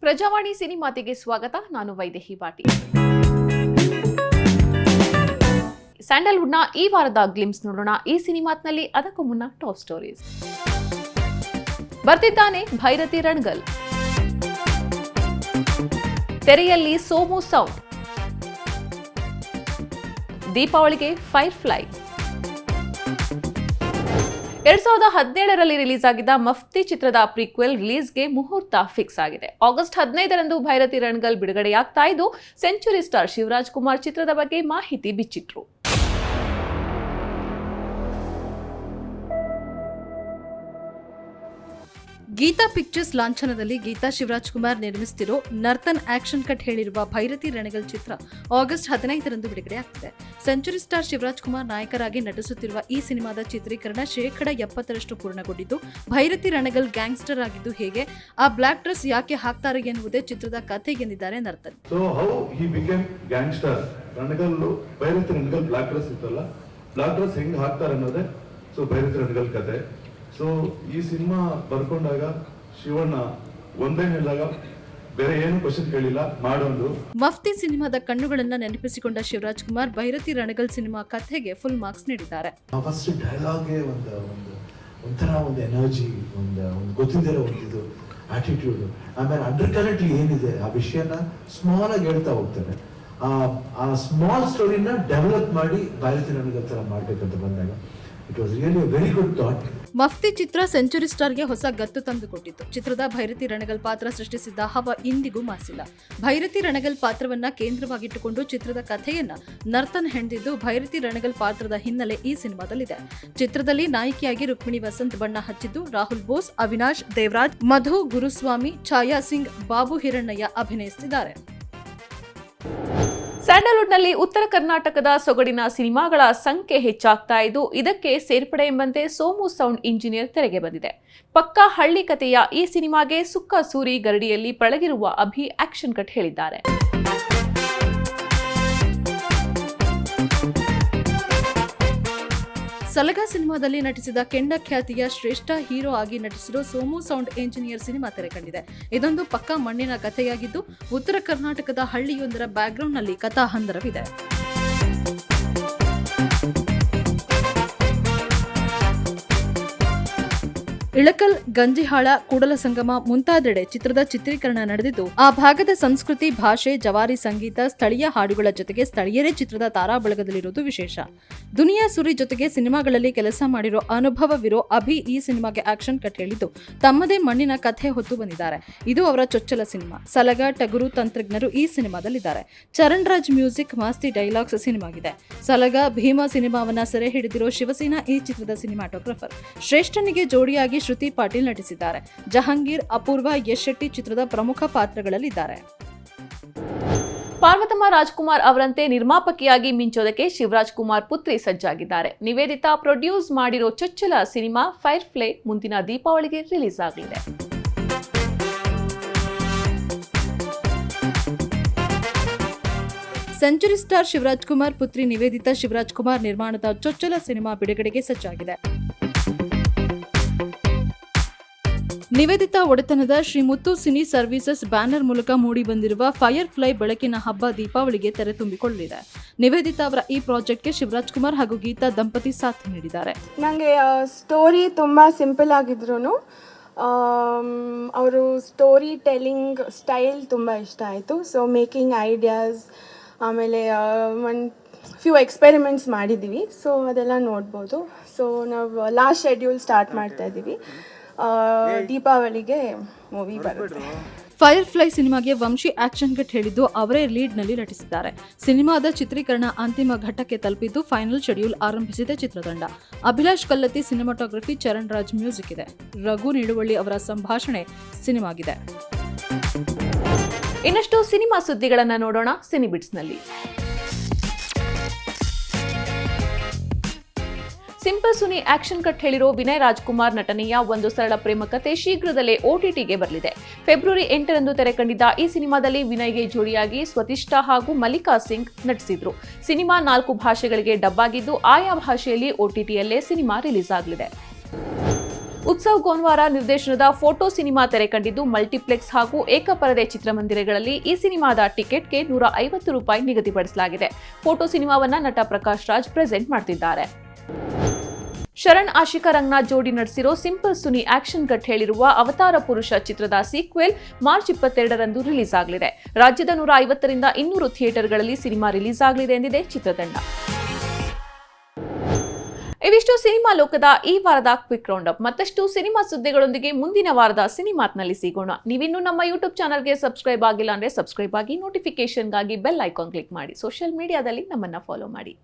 ಪ್ರಜಾವಾಣಿ ಸಿನಿಮಾತಿಗೆ ಸ್ವಾಗತ, ನಾನು ವೈದೇಹಿ ಪಾಟೀಲ್. ಸ್ಯಾಂಡಲ್ವುಡ್ನ ಈ ವಾರದ ಗ್ಲಿಮ್ಸ್ ನೋಡೋಣ. ಈ ಸಿನಿಮಾತ್ನಲ್ಲಿ ಅದಕ್ಕೂ ಮುನ್ನ ಟಾಪ್ ಸ್ಟೋರೀಸ್. ಬರ್ತಿದ್ದಾನೆ ಭೈರತಿ ರಣಗಲ್. ತೆರೆಯಲ್ಲಿ ಸೋಮು ಸೌಂಡ್. ದೀಪಾವಳಿಗೆ ಫೈರ್ ಫ್ಲೈ ಎರಡ್ ಸಾವಿರದ ಹದಿನೇಳರಲ್ಲಿ ರಿಲೀಸ್ ಆಗಿದ್ದ ಮಫ್ತಿ ಚಿತ್ರದ ಪ್ರೀಕ್ವೆಲ್ ರಿಲೀಸ್ಗೆ ಮುಹೂರ್ತ ಫಿಕ್ಸ್ ಆಗಿದೆ. ಆಗಸ್ಟ್ ಹದಿನೈದರಂದು ಭೈರತಿ ರಣಗಲ್ ಬಿಡುಗಡೆಯಾಗ್ತಾ ಇದ್ದು ಸೆಂಚುರಿ ಸ್ಟಾರ್ ಶಿವರಾಜ್ ಕುಮಾರ್ ಚಿತ್ರದ ಬಗ್ಗೆ ಮಾಹಿತಿ ಬಿಚ್ಚಿಟ್ರು. ಗೀತಾ ಪಿಕ್ಚರ್ಸ್ ಲಾಂಛನದಲ್ಲಿ ಗೀತಾ ಶಿವರಾಜ್ ಕುಮಾರ್ ನಿರ್ಮಿಸುತ್ತಿರೋ ನರ್ತನ್ ಆಕ್ಷನ್ ಕಟ್ ಹೇಳಿರುವ ಭೈರತಿ ರಣಗಲ್ ಚಿತ್ರ ಆಗಸ್ಟ್ ಹದಿನೈದರಂದು ಬಿಡುಗಡೆ ಆಗ್ತಿದೆ. ಸೆಂಚುರಿ ಸ್ಟಾರ್ ಶಿವರಾಜ್ ಕುಮಾರ್ ನಾಯಕರಾಗಿ ನಟಿಸುತ್ತಿರುವ ಈ ಸಿನಿಮಾದ ಚಿತ್ರೀಕರಣ ಶೇಕಡ ಎಪ್ಪತ್ತರಷ್ಟು ಪೂರ್ಣಗೊಂಡಿದ್ದು, ಭೈರತಿ ರಣಗಲ್ ಗ್ಯಾಂಗ್ಸ್ಟರ್ ಆಗಿದ್ದು ಹೇಗೆ, ಆ ಬ್ಲಾಕ್ ಡ್ರೆಸ್ ಯಾಕೆ ಹಾಕ್ತಾರೆ ಎನ್ನುವುದೇ ಚಿತ್ರದ ಕಥೆ ಎಂದಿದ್ದಾರೆ ನರ್ತನ್. ಸೊ ಭೈರತಿ ರಣಗಲ್ ಕತೆ. ಸೊ ಈ ಸಿನಿಮಾ ಬರ್ಕೊಂಡಾಗ ಶಿವಣ್ಣ ಒಂದೇ ಹೇಳಿದಾಗ ಬೇರೆ ಏನು ಕ್ವಶನ್ ಕೇಳಿಲ್ಲ ಮಾಡೊಂದು. ಮಫ್ತಿ ಸಿನಿಮಾದ ಕಣ್ಣುಗಳನ್ನ ನೆನಪಿಸಿಕೊಂಡ ಶಿವರಾಜ್ ಕುಮಾರ್ ಭೈರತಿ ರಣಗಲ್ ಸಿನಿಮಾ ಕಥೆಗೆ ಫುಲ್ ಮಾರ್ಕ್ಸ್ ನೀಡಿದ್ದಾರೆ. ಫಸ್ಟ್ ಡೈಲಾಗ್ಗೆ ಒಂದು ಒಂದು ಒಂಥರ ಒಂದು ಎನರ್ಜಿ ಒಂದು ಒಂದು ಗೊತ್ತಿದ್ದಿರೋ ಒಂದು ಇದು ಆಟಿಟ್ಯೂಡ್ ಆಮೇಲೆ ಅಂಡರ್ ಕರೆಂಟ್ಲಿ ಏನಿದೆ ಆ ವಿಷಯನ ಸ್ಮಾಲ್ ಆಗಿ ಹೇಳ್ತಾ ಹೋಗ್ತಾರೆ ಆ ಆ ಸ್ಮಾಲ್ ಸ್ಟೋರಿನ ಡೆವಲಪ್ ಮಾಡಿ ಭೈರತಿ ರಣಗಲ್ ಥರ ಮಾಡ್ಬೇಕಂತ ಬಂದಾಗ it was really very good thought Mufti Chitra century ಸ್ಟಾರ್ಗೆ ಹೊಸ ಗತ್ತು ತಂದುಕೊಟ್ಟಿತ್ತು ಚಿತ್ರದ ಭೈರತಿ ರಣಗಲ್ ಪಾತ್ರ ಸೃಷ್ಟಿಸಿದ್ದ ಹವ ಇಂದಿಗೂ ಮಾಸಿಲ್ಲ. ಭೈರತಿ ರಣಗಲ್ ಪಾತ್ರವನ್ನ ಕೇಂದ್ರವಾಗಿಟ್ಟುಕೊಂಡು ಚಿತ್ರದ ಕಥೆಯನ್ನ ನರ್ತನ್ ಹೆಣೆದಿದ್ದು ಭೈರತಿ ರಣಗಲ್ ಪಾತ್ರದ ಹಿನ್ನೆಲೆ ಈ ಸಿನಿಮಾದಲ್ಲಿದೆ. ಚಿತ್ರದಲ್ಲಿ ನಾಯಕಿಯಾಗಿ ರುಕ್ಮಿಣಿ ವಸಂತ್ ಬಣ್ಣ ಹಚ್ಚಿದ್ದು ರಾಹುಲ್ ಬೋಸ್, ಅವಿನಾಶ್, ದೇವರಾಜ್, ಮಧು, ಗುರುಸ್ವಾಮಿ, ಛಾಯಾ ಸಿಂಗ್, ಬಾಬು ಹಿರಣ್ಣಯ್ಯ ಅಭಿನಯಿಸುತ್ತಿದ್ದಾರೆ ಸ್ಯಾಂಡಲ್ವುಡ್ನಲ್ಲಿ ಉತ್ತರ ಕರ್ನಾಟಕದ ಸೊಗಡಿನ ಸಿನಿಮಾಗಳ ಸಂಖ್ಯೆ ಹೆಚ್ಚಾಗ್ತಾ ಇದ್ದು, ಇದಕ್ಕೆ ಸೇರ್ಪಡೆ ಎಂಬಂತೆ ಸೋಮು ಸೌಂಡ್ ಇಂಜಿನಿಯರ್ ತೆರೆಗೆ ಬಂದಿದೆ. ಪಕ್ಕಾ ಹಳ್ಳಿ ಕಥೆಯ ಈ ಸಿನಿಮಾಗೆ ಸುಕ್ಕ ಸೂರಿ ಗರಡಿಯಲ್ಲಿ ಪಳಗಿರುವ ಅಭಿ ಆಕ್ಷನ್ ಕಟ್ ಹೇಳಿದ್ದಾರೆ. ಸಲಗ ಸಿನಿಮಾದಲ್ಲಿ ನಟಿಸಿದ ಕೆಂಡ ಖ್ಯಾತಿಯ ಶ್ರೇಷ್ಠ ಹೀರೋ ಆಗಿ ನಟಿಸಿರೋ ಸೋಮು ಸೌಂಡ್ ಎಂಜಿನಿಯರ್ ಸಿನಿಮಾ ತೆರೆ ಕಂಡಿದೆ ಇದೊಂದು ಪಕ್ಕಾ ಮಣ್ಣಿನ ಕಥೆಯಾಗಿದ್ದು, ಉತ್ತರ ಕರ್ನಾಟಕದ ಹಳ್ಳಿಯೊಂದರ ಬ್ಯಾಕ್ಗ್ರೌಂಡ್ನಲ್ಲಿ ಕಥಾ ಹಂದರವಿದೆ ಇಳಕಲ್ ಗಂಜಿಹಾಳ ಕೂಡಲ ಸಂಗಮ ಮುಂತಾದೆಡೆ ಚಿತ್ರದ ಚಿತ್ರೀಕರಣ ನಡೆದಿದ್ದು, ಆ ಭಾಗದ ಸಂಸ್ಕೃತಿ, ಭಾಷೆ, ಜವಾರಿ ಸಂಗೀತ, ಸ್ಥಳೀಯ ಹಾಡುಗಳ ಜೊತೆಗೆ ಸ್ಥಳೀಯರೇ ಚಿತ್ರದ ತಾರಾ ಬಳಗದಲ್ಲಿರುವುದು ವಿಶೇಷ. ದುನಿಯಾ ಸುರಿ ಜೊತೆಗೆ ಸಿನಿಮಾಗಳಲ್ಲಿ ಕೆಲಸ ಮಾಡಿರೋ ಅನುಭವವಿರೋ ಅಭಿ ಈ ಸಿನಿಮಾಗೆ ಆಕ್ಷನ್ ಕಟ್ ಹೇಳಿದ್ದು, ತಮ್ಮದೇ ಮಣ್ಣಿನ ಕಥೆ ಹೊತ್ತು ಬಂದಿದ್ದಾರೆ. ಇದು ಅವರ ಚೊಚ್ಚಲ ಸಿನಿಮಾ. ಸಲಗ, ಟಗುರು, ತಂತ್ರಜ್ಞರು ಈ ಸಿನಿಮಾದಲ್ಲಿದ್ದಾರೆ. ಚರಣ್ ರಾಜ್ ಮ್ಯೂಸಿಕ್ ಮಾಸ್ತಿ ಡೈಲಾಗ್ಸ್ ಸಿನಿಮಾಗಿದೆ. ಸಲಗ, ಭೀಮಾ ಸಿನಿಮಾವನ್ನ ಸೆರೆ ಹಿಡಿದಿರೋ ಶಿವಸೇನಾ ಈ ಚಿತ್ರದ ಸಿನಿಮಾಟೋಗ್ರಫರ್. ಶ್ರೇಷ್ಠನಿಗೆ ಜೋಡಿಯಾಗಿ ಶ್ರುತಿ ಪಾಟೀಲ್ ನಟಿಸಿದ್ದಾರೆ. ಜಹಾಂಗೀರ್ ಅಪೂರ್ವ ಯಶ್ ಶೆಟ್ಟಿ ಚಿತ್ರದ ಪ್ರಮುಖ ಪಾತ್ರಗಳಲ್ಲಿದ್ದಾರೆ. ಪಾರ್ವತಮ್ಮ ರಾಜ್ಕುಮಾರ್ ಅವರಂತೆ ನಿರ್ಮಾಪಕಿಯಾಗಿ ಮಿಂಚೋದಕ್ಕೆ ಶಿವರಾಜ್ ಕುಮಾರ್ ಪುತ್ರಿ ಸಜ್ಜಾಗಿದ್ದಾರೆ. ನಿವೇದಿತಾ ಪ್ರೊಡ್ಯೂಸ್ ಮಾಡಿರೋ ಚೊಚ್ಚಲ ಸಿನಿಮಾ ಫೈರ್ ಫ್ಲೇ ಮುಂದಿನ ದೀಪಾವಳಿಗೆ ರಿಲೀಸ್ ಆಗಲಿದೆ. ಸೆಂಚುರಿ ಸ್ಟಾರ್ ಶಿವರಾಜ್ ಕುಮಾರ್ ಪುತ್ರಿ ನಿವೇದಿತಾ ಶಿವರಾಜ್ ಕುಮಾರ್ ನಿರ್ಮಾಣದ ಚೊಚ್ಚಲ ಸಿನಿಮಾ ಬಿಡುಗಡೆಗೆ ಸಜ್ಜಾಗಿದೆ. ನಿವೇದಿತಾ ಒಡೆತನದ Shri Muttu cine services banner ಮೂಲಕ ಮೂಡಿ ಬಂದಿರುವ ಫೈರ್ ಫ್ಲೈ ಬೆಳಕಿನ ಹಬ್ಬ ದೀಪಾವಳಿಗೆ ತೆರೆ ತುಂಬಿಕೊಳ್ಳಲಿದೆ. ನಿವೇದಿತ ಅವರ ಈ ಪ್ರಾಜೆಕ್ಟ್ಗೆ ಶಿವರಾಜ್ ಕುಮಾರ್ ಹಾಗೂ ಗೀತಾ ದಂಪತಿ ಸಾಥ್ ನೀಡಿದ್ದಾರೆ. ನನಗೆ ಸ್ಟೋರಿ ತುಂಬ ಸಿಂಪಲ್ ಆಗಿದ್ರು ಅವರು ಸ್ಟೋರಿ ಟೆಲ್ಲಿಂಗ್ ಸ್ಟೈಲ್ ತುಂಬ ಇಷ್ಟ ಆಯಿತು. ಸೊ ಮೇಕಿಂಗ್ ಐಡಿಯಾಸ್ ಆಮೇಲೆ ಒಂದು ಫ್ಯೂ ಎಕ್ಸ್ಪೆರಿಮೆಂಟ್ಸ್ ಮಾಡಿದ್ದೀವಿ. ಸೊ ಅದೆಲ್ಲ ನೋಡ್ಬೋದು. ಸೊ ನಾವು ಲಾಸ್ಟ್ ಶೆಡ್ಯೂಲ್ ಸ್ಟಾರ್ಟ್ ಮಾಡ್ತಾ ಇದ್ದೀವಿ. ದೀಪಾವಳಿಗೆ ಮೂವಿ ಬರುತ್ತೆ. ಫೈರ್ ಫ್ಲೈ ಸಿನಿಮಾಗೆ ವಂಶಿ ಆಕ್ಷನ್ ಕಟ್ ಹೇಳಿದ್ದು ಅವರೇ ಲೀಡ್ನಲ್ಲಿ ನಟಿಸಿದ್ದಾರೆ. ಸಿನಿಮಾದ ಚಿತ್ರೀಕರಣ ಅಂತಿಮ ಘಟ್ಟಕ್ಕೆ ತಲುಪಿದ್ದು ಫೈನಲ್ ಶೆಡ್ಯೂಲ್ ಆರಂಭಿಸಿದೆ ಚಿತ್ರತಂಡ. ಅಭಿಲಾಷ್ ಕಲ್ಲತಿ ಸಿನಿಮಾಟೋಗ್ರಫಿ ಚರಣ್ ರಾಜ್ ಮ್ಯೂಸಿಕ್ ಇದೆ. ರಘು ನಿಡುವಳ್ಳಿ ಅವರ ಸಂಭಾಷಣೆ ಸಿನಿಮಾಗಿದೆ. ಇನ್ನಷ್ಟು ಸಿನಿಮಾ ಸುದ್ದಿಗಳನ್ನು ನೋಡೋಣ ಸಿನಿಬಿಟ್ಸ್ನಲ್ಲಿ ಸಿಂಪಲ್ ಸುನಿ ಆಕ್ಷನ್ ಕಟ್ ಹೇಳಿರೋ ವಿನಯ್ ರಾಜ್ಕುಮಾರ್ ನಟನೆಯ ಒಂದು ಸರಳ ಪ್ರೇಮ ಕತೆ ಶೀಘ್ರದಲ್ಲೇ ಓಟಿಟಿಗೆ ಬರಲಿದೆ. ಫೆಬ್ರವರಿ ಎಂಟರಂದು ತೆರೆ ಕಂಡಿದ್ದ ಈ ಸಿನಿಮಾದಲ್ಲಿ ವಿನಯ್ಗೆ ಜೋಡಿಯಾಗಿ ಸ್ವತಿಷ್ಠಾ ಹಾಗೂ ಮಲ್ಲಿಕಾ ಸಿಂಗ್ ನಟಿಸಿದ್ರು. ಸಿನಿಮಾ ನಾಲ್ಕು ಭಾಷೆಗಳಿಗೆ ಡಬ್ ಆಗಿದ್ದು ಆಯಾ ಭಾಷೆಯಲ್ಲಿ ಓಟಿಟಿಯಲ್ಲೇ ಸಿನಿಮಾ ರಿಲೀಸ್ ಆಗಲಿದೆ. ಉತ್ಸವ್ ಗೋನ್ವಾರ ನಿರ್ದೇಶನದ ಫೋಟೋ ಸಿನಿಮಾ ತೆರೆ ಕಂಡಿದ್ದು ಮಲ್ಟಿಪ್ಲೆಕ್ಸ್ ಹಾಗೂ ಏಕಪರದೆ ಚಿತ್ರಮಂದಿರಗಳಲ್ಲಿ ಈ ಸಿನಿಮಾದ ಟಿಕೆಟ್ಗೆ ನೂರ ಐವತ್ತು ರೂಪಾಯಿ ನಿಗದಿಪಡಿಸಲಾಗಿದೆ. ಫೋಟೋ ಸಿನಿಮಾವನ್ನ ನಟ ಪ್ರಕಾಶ್ ರಾಜ್ ಪ್ರೆಸೆಂಟ್ ಮಾಡ್ತಿದ್ದಾರೆ. ಶರಣ್ ಆಶಿಕಾ ರಂಗನಾಥ್ ಜೋಡಿ ನಡೆಸಿರೋ ಸಿಂಪಲ್ ಸುನಿ ಆಕ್ಷನ್ ಕಟ್ ಹೇಳಿರುವ ಅವತಾರ ಪುರುಷ ಚಿತ್ರದ ಸೀಕ್ವೆಲ್ ಮಾರ್ಚ್ ಇಪ್ಪತ್ತೆರಡರಂದು ರಿಲೀಸ್ ಆಗಲಿದೆ. ರಾಜ್ಯದ ನೂರ ಐವತ್ತರಿಂದ ಇನ್ನೂರು ಥಿಯೇಟರ್ಗಳಲ್ಲಿ ಸಿನಿಮಾ ರಿಲೀಸ್ ಆಗಲಿದೆ ಎಂದಿದೆ ಚಿತ್ರತಂಡ. ಇವಿಷ್ಟು ಸಿನಿಮಾ ಲೋಕದ ಈ ವಾರದ ಕ್ವಿಕ್ ರೌಂಡ್ ಅಪ್ ಮತ್ತಷ್ಟು ಸಿನಿಮಾ ಸುದ್ದಿಗಳೊಂದಿಗೆ ಮುಂದಿನ ವಾರದ ಸಿನಿಮಾತ್ನಲ್ಲಿ ಸಿಗೋಣ. ನೀವಿನ್ನೂ ನಮ್ಮ ಯೂಟ್ಯೂಬ್ ಚಾನಲ್ಗೆ ಸಬ್ಸ್ಕ್ರೈಬ್ ಆಗಿಲ್ಲ ಅಂದ್ರೆ ಸಬ್ಸ್ಕ್ರೈಬ್ ಆಗಿ ನೋಟಿಫಿಕೇಶನ್ಗಾಗಿ ಬೆಲ್ ಐಕಾನ್ ಕ್ಲಿಕ್ ಮಾಡಿ. ಸೋಷಿಯಲ್ ಮೀಡಿಯಾದಲ್ಲಿ ನಮ್ಮನ್ನ ಫಾಲೋ ಮಾಡಿ.